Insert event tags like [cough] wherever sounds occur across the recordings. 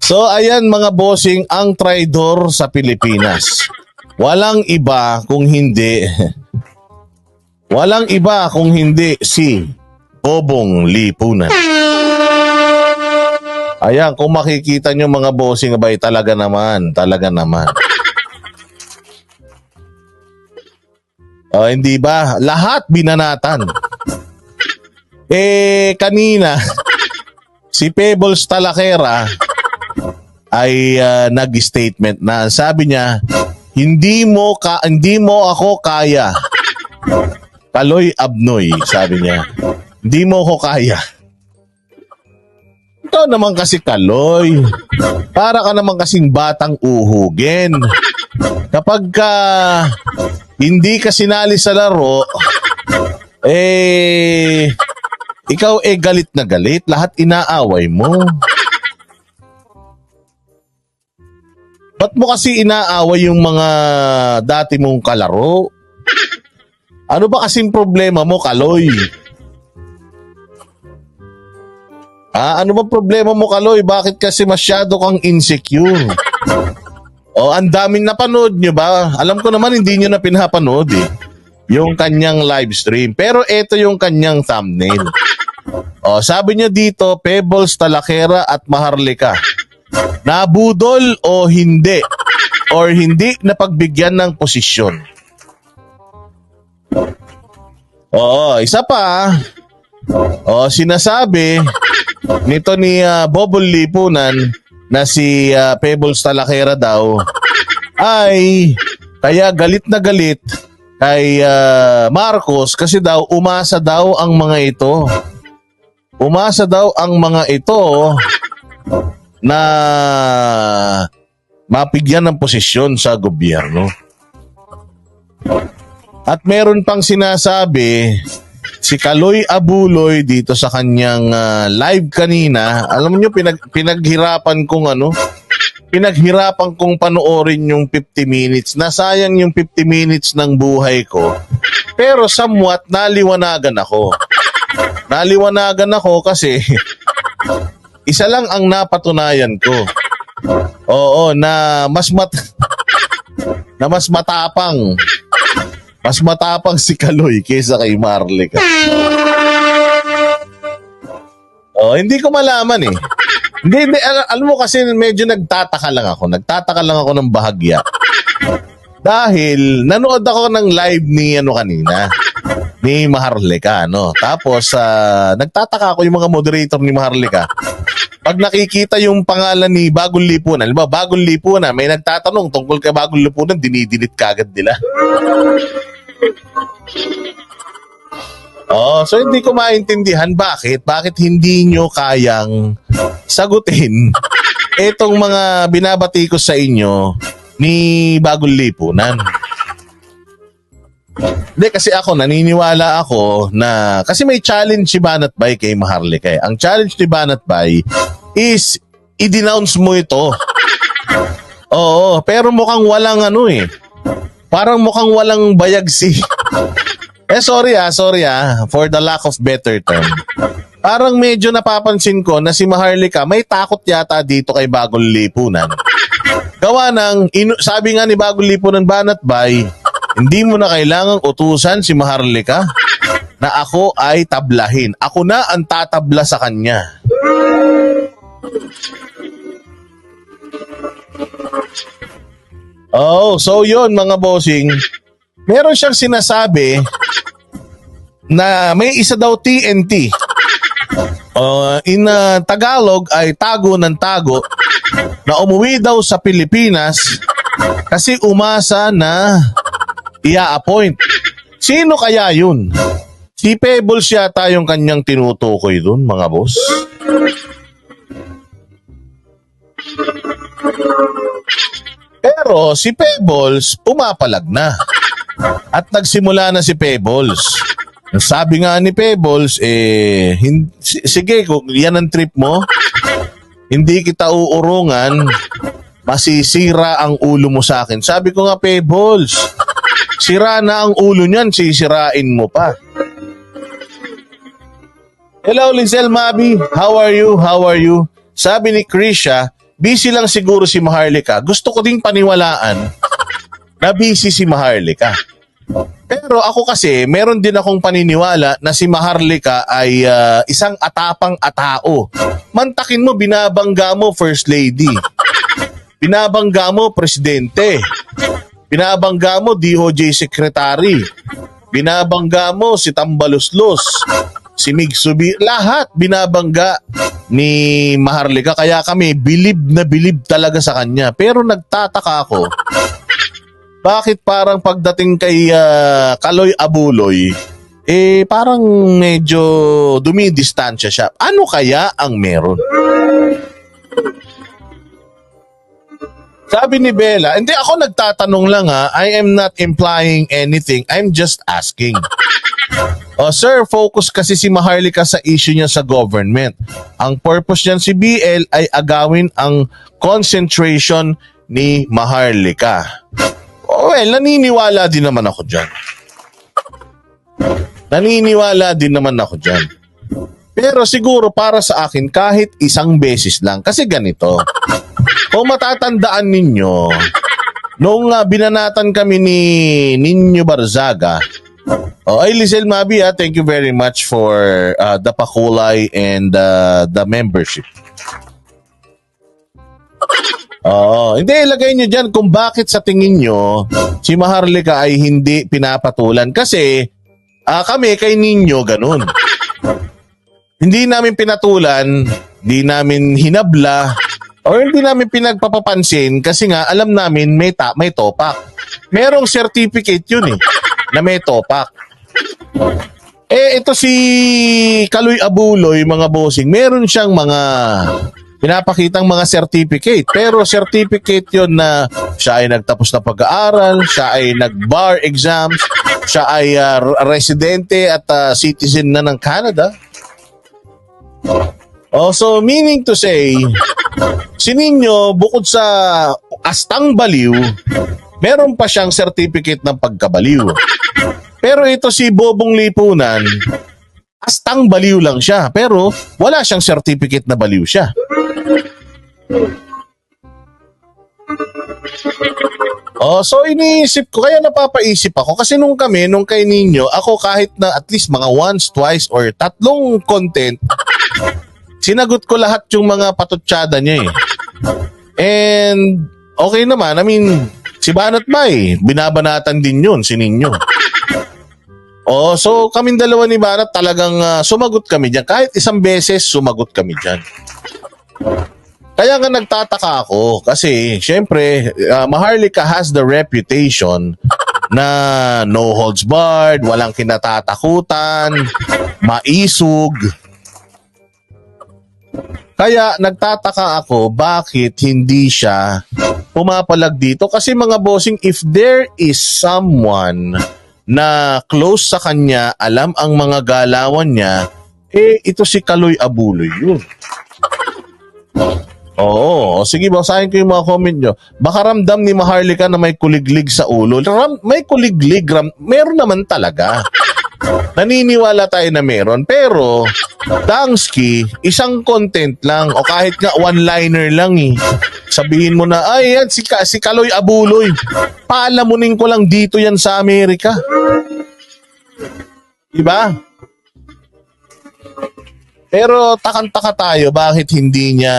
So ayan mga bossing ang traidor sa Pilipinas. Walang iba kung hindi [laughs] Walang iba kung hindi si Bobong Lipunan. Ayan, kung makikita nyo mga bossing abay, talaga naman, talaga naman. Oh, hindi ba? Lahat binanatan. Eh, kanina, [laughs] si Pebbles Talakera ay ah, nag-statement na sabi niya, hindi mo ka hindi mo ako kaya. Kaloy Abnoy, sabi niya. Hindi mo ako kaya. Ito naman kasi kaloy. Para ka naman kasing batang uhugin. Kapag ka hindi ka sinali sa laro, eh, ikaw eh galit na galit. Lahat inaaway mo. Ba't mo kasi inaaway yung mga dati mong kalaro? Ano ba kasing problema mo, Kaloy? Ah, ano ba problema mo, Kaloy? Bakit kasi masyado kang insecure? O, ang daming napanood nyo ba? Alam ko naman hindi nyo na pinapanood eh. Yung kanyang live stream. Pero ito yung kanyang thumbnail. O, sabi niya dito, Pebbles, Talakera at Maharlika. Nabudol o hindi? Or hindi napagbigyan ng posisyon? Oo, isa pa. O, sinasabi nito ni uh, Bobol Lipunan na si ah, Pebbles Talakera daw ay kaya galit na galit kay ah, Marcos kasi daw umasa daw ang mga ito. Umasa daw ang mga ito na mapigyan ng posisyon sa gobyerno. At meron pang sinasabi si Kaloy Abuloy dito sa kanyang ah, live kanina. Alam niyo pinag pinaghirapan kong ano, pinaghirapan kong panoorin yung 50 minutes. Nasayang yung 50 minutes ng buhay ko. Pero somewhat naliwanagan ako. Naliwanagan ako kasi [laughs] isa lang ang napatunayan ko. Oo, na mas mat na mas matapang mas matapang si Kaloy kaysa kay Marley. Oh, hindi ko malaman eh. Hindi, hindi al- alam mo kasi medyo nagtataka lang ako. Nagtataka lang ako ng bahagya. Dahil nanood ako ng live ni ano kanina ni Maharlika no. Tapos ah, nagtataka ako yung mga moderator ni Maharlika. Pag nakikita yung pangalan ni Bagong Lipunan, alam mo, Bagong Lipunan, may nagtatanong tungkol kay Bagong Lipunan, dinidilit kagad nila. Oh, so hindi ko maintindihan bakit bakit hindi nyo kayang sagutin etong mga binabati ko sa inyo ni Bagong Lipunan. Hindi kasi ako naniniwala ako na kasi may challenge si Banat Bay kay Maharlika. eh. Ang challenge ni Banat Bay is i-denounce mo ito. [laughs] Oo, pero mukhang walang ano eh. Parang mukhang walang bayag si [laughs] Eh sorry ah, sorry ah, for the lack of better term. Parang medyo napapansin ko na si Maharlika may takot yata dito kay Bagong Lipunan. [laughs] Gawa ng, inu- sabi nga ni Bagong Lipunan Banat Bay, hindi mo na kailangang utusan si Maharlika na ako ay tablahin. Ako na ang tatabla sa kanya. Oh, so yun mga bossing. Meron siyang sinasabi na may isa daw TNT. Uh, in uh, Tagalog ay tago ng tago na umuwi daw sa Pilipinas kasi umasa na ia-appoint. Sino kaya yun? Si Pebbles yata yung kanyang tinutukoy dun, mga boss. Pero si Pebbles pumapalag na. At nagsimula na si Pebbles. Sabi nga ni Pebbles, eh, hin- si- sige, kung yan ang trip mo, hindi kita uurungan, masisira ang ulo mo sa akin. Sabi ko nga, Pebbles, sira na ang ulo niyan, sisirain mo pa. Hello, Lizelle Mabi. How are you? How are you? Sabi ni Krisha, busy lang siguro si Maharlika. Gusto ko ding paniwalaan na busy si Maharlika. Pero ako kasi, meron din akong paniniwala na si Maharlika ay ah, isang atapang atao. Mantakin mo, binabangga mo First Lady. Binabangga mo Presidente. Binabangga mo DOJ Secretary. Binabangga mo si Tambaluslos. Si Mig. Lahat binabangga ni Maharlika. Kaya kami, bilib na bilib talaga sa kanya. Pero nagtataka ako, bakit parang pagdating kay ah, Kaloy Abuloy, eh parang medyo dumidistansya siya. Ano kaya ang meron? Sabi ni Bella, hindi ako nagtatanong lang ha, I am not implying anything, I'm just asking. [laughs] Oh, sir, focus kasi si Maharlika sa issue niya sa government. Ang purpose niyan si BL ay agawin ang concentration ni Maharlika. Oh, well, naniniwala din naman ako dyan. Naniniwala din naman ako dyan. Pero siguro para sa akin kahit isang beses lang. Kasi ganito. Kung matatandaan ninyo, nung ah, binanatan kami ni Ninyo Barzaga, oh, ay Lizelle Mabi, ah, thank you very much for ah, the pakulay and ah, the membership. Oo. Hindi, ilagay nyo dyan kung bakit sa tingin nyo si Maharlika ay hindi pinapatulan. Kasi ah, kami kay Ninyo ganun. Hindi namin pinatulan, hindi namin hinabla, [laughs] o hindi namin pinagpapapansin kasi nga alam namin may, ta- may topak. Merong certificate yun eh, na may topak. Eh, ito si Kaloy Abuloy, mga bossing, meron siyang mga pinapakitang mga certificate. Pero certificate yon na siya ay nagtapos na pag-aaral, siya ay nag-bar exams, siya ay ah, residente at ah, citizen na ng Canada. Oh, so meaning to say, si Ninyo, bukod sa astang baliw, meron pa siyang certificate ng pagkabaliw. Pero ito si Bobong Lipunan, astang baliw lang siya, pero wala siyang certificate na baliw siya. Oh, so iniisip ko, kaya napapaisip ako kasi nung kami, nung kay Ninyo, ako kahit na at least mga once, twice, or tatlong content, sinagot ko lahat yung mga patutsada niya eh. And okay naman, I mean, si Banat Bay, binabanatan din yun, si Ninyo. Oh, so kaming dalawa ni Banat talagang ah, sumagot kami diyan. Kahit isang beses sumagot kami diyan. Kaya nga nagtataka ako kasi syempre uh, Maharlika has the reputation na no holds barred, walang kinatatakutan, maisog. Kaya nagtataka ako bakit hindi siya pumapalag dito kasi mga bossing if there is someone na close sa kanya, alam ang mga galawan niya, eh ito si Kaloy Abuloy yun. Oo, sige basahin ko yung mga comment nyo. Baka ramdam ni Maharlika na may kuliglig sa ulo. Ram, may kuliglig, ram, meron naman talaga. Naniniwala tayo na meron. Pero, Dangsky, isang content lang o kahit nga one-liner lang eh. Sabihin mo na, ay yan, si, si Kaloy Abuloy. Paalamunin ko lang dito yan sa Amerika. Diba? Pero takang-taka tayo bakit hindi niya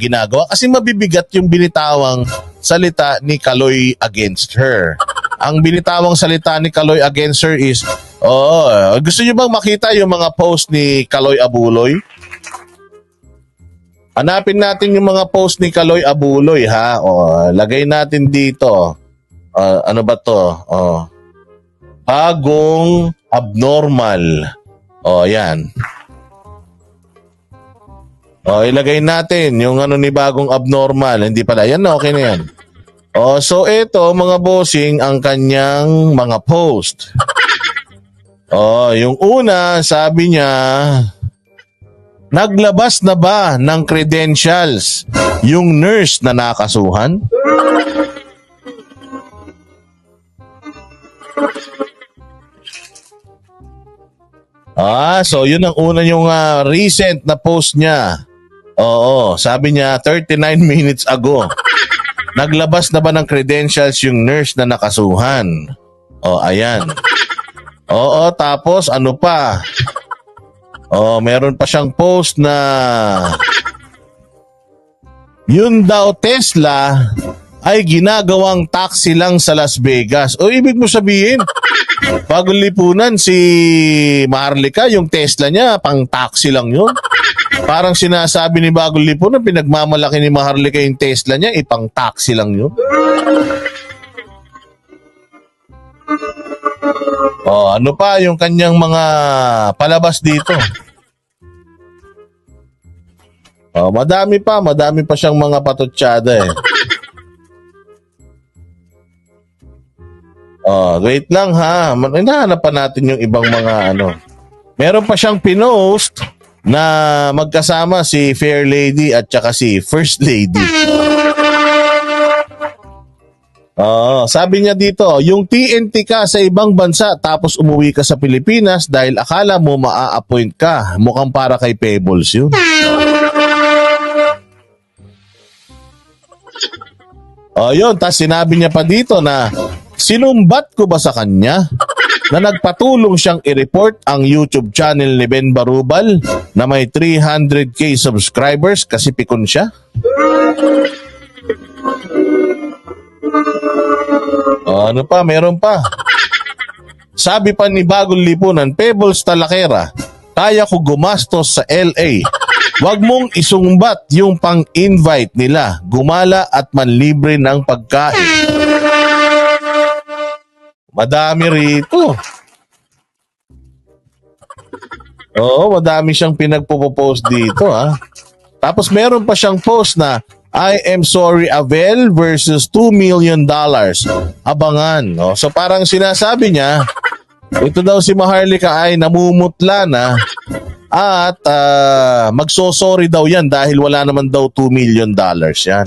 ginagawa kasi mabibigat yung binitawang salita ni Kaloy against her. Ang binitawang salita ni Kaloy against her is, oh, gusto niyo bang makita yung mga post ni Kaloy Abuloy? Hanapin natin yung mga post ni Kaloy Abuloy ha. O, lagay natin dito. Ah, ano ba to? Oh. Bagong abnormal. O, yan. O, ilagay natin yung ano ni bagong abnormal. Hindi pala. Yan okay na yan. O, so ito, mga bossing, ang kanyang mga post. O, yung una, sabi niya, naglabas na ba ng credentials yung nurse na nakasuhan? Ah, so yun ang una yung ah, recent na post niya. Oo, sabi niya 39 [laughs] minutes ago. Naglabas na ba ng credentials yung nurse na nakasuhan? O, ayan. Oo, tapos ano pa? Oh, meron pa siyang post na yun daw Tesla ay ginagawang taxi lang sa Las Vegas. O ibig mo sabihin, bagong lipunan si Maharlika, yung Tesla niya, pang taxi lang yun. Parang sinasabi ni Bagong Lipunan, pinagmamalaki ni Maharlika yung Tesla niya, ipang taxi lang yun. Oh, ano pa yung kanyang mga palabas dito? Oh, madami pa, madami pa siyang mga patutsada eh. Oh, wait lang ha. Hinahanap pa natin yung ibang mga ano. Meron pa siyang pinost na magkasama si Fair Lady at saka si First Lady. Oo, sabi niya dito, yung TNT ka sa ibang bansa tapos umuwi ka sa Pilipinas dahil akala mo maa-appoint ka. Mukhang para kay Pebbles yun. [laughs] O yun, tas sinabi niya pa dito na sinumbat ko ba sa kanya na nagpatulong siyang i-report ang YouTube channel ni Ben Barubal na may 300k subscribers kasi pikon siya? Ano pa? Meron pa. Sabi pa ni Bagong Lipunan, Pebbles Talakera, kaya ko gumastos sa LA. Huwag mong isungbat yung pang-invite nila. Gumala at manlibre ng pagkain. Madami rito. Oo, madami siyang pinagpo-post dito ha. Tapos meron pa siyang post na I am sorry Avel versus 2 million dollars. Abangan. No? So parang sinasabi niya, ito daw si Maharlika ay namumutla na at ah, magsosorry daw yan dahil wala naman daw 2 million dollars yan.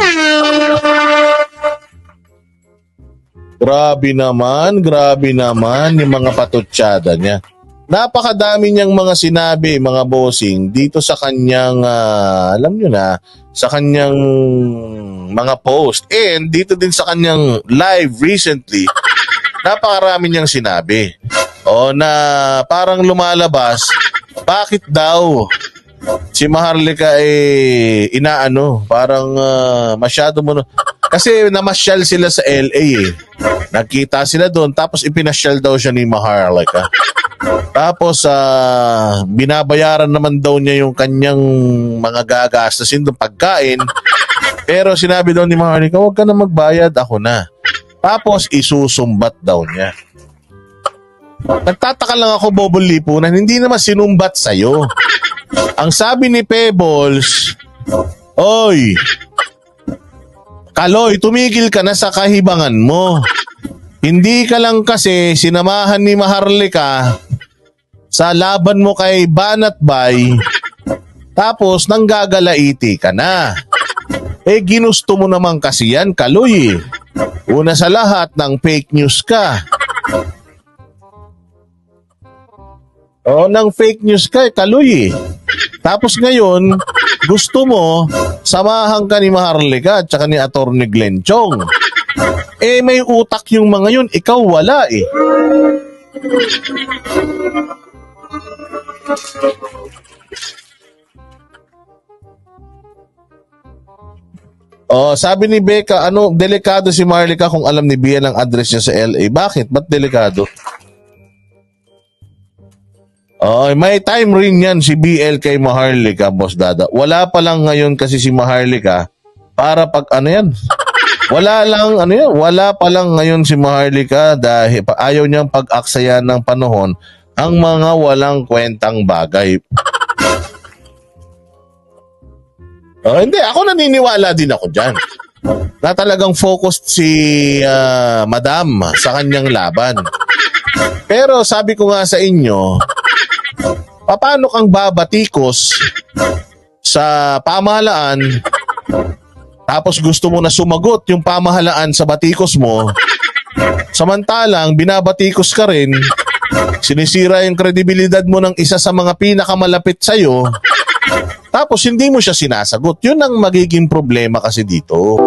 Grabe naman, grabe naman yung mga patutsada niya. Napakadami niyang mga sinabi, mga bossing, dito sa kanyang, ah, alam nyo na, sa kanyang mga post. And dito din sa kanyang live recently, napakarami niyang sinabi. O na parang lumalabas, bakit daw si Maharlika eh inaano, parang ah, masyado mo no- kasi namasyal sila sa LA eh. Nagkita sila doon tapos ipinasyal daw siya ni Maharlika. Tapos ah, binabayaran naman daw niya yung kanyang mga gagastasin ng pagkain. Pero sinabi daw ni Maharlika, huwag ka na magbayad, ako na. Tapos isusumbat daw niya. Nagtataka lang ako, Bobol Lipunan, hindi naman sinumbat sa'yo. Ang sabi ni Pebbles, Oy, Kaloy, tumigil ka na sa kahibangan mo. Hindi ka lang kasi sinamahan ni Maharlika sa laban mo kay Banat Bay, tapos nanggagalaiti ka na. Eh ginusto mo naman kasi yan, Kaloy. eh. Una sa lahat ng fake news ka. Oo, ng fake news ka, eh, Kaloy. eh. Tapos ngayon, gusto mo, samahan ka ni Maharlika at saka ni Atty. Glenn Chong. Eh, may utak yung mga yun. Ikaw wala eh. Oh, sabi ni Becca, ano, delikado si Marlica kung alam ni Bia ang address niya sa LA. Bakit? Ba't delikado? Oh, may time rin yan si BL kay Maharlika, Boss Dada. Wala pa lang ngayon kasi si Maharlika para pag ano yan. Wala lang ano yan, wala pa lang ngayon si Maharlika dahil ayaw niyang pag-aksaya ng panahon ang mga walang kwentang bagay. Oh, hindi, ako naniniwala din ako diyan. Na talagang focused si ah, Madam sa kanyang laban. Pero sabi ko nga sa inyo, paano kang babatikos sa pamahalaan tapos gusto mo na sumagot yung pamahalaan sa batikos mo samantalang binabatikos ka rin sinisira yung kredibilidad mo ng isa sa mga pinakamalapit sa'yo, tapos hindi mo siya sinasagot. Yun ang magiging problema kasi dito.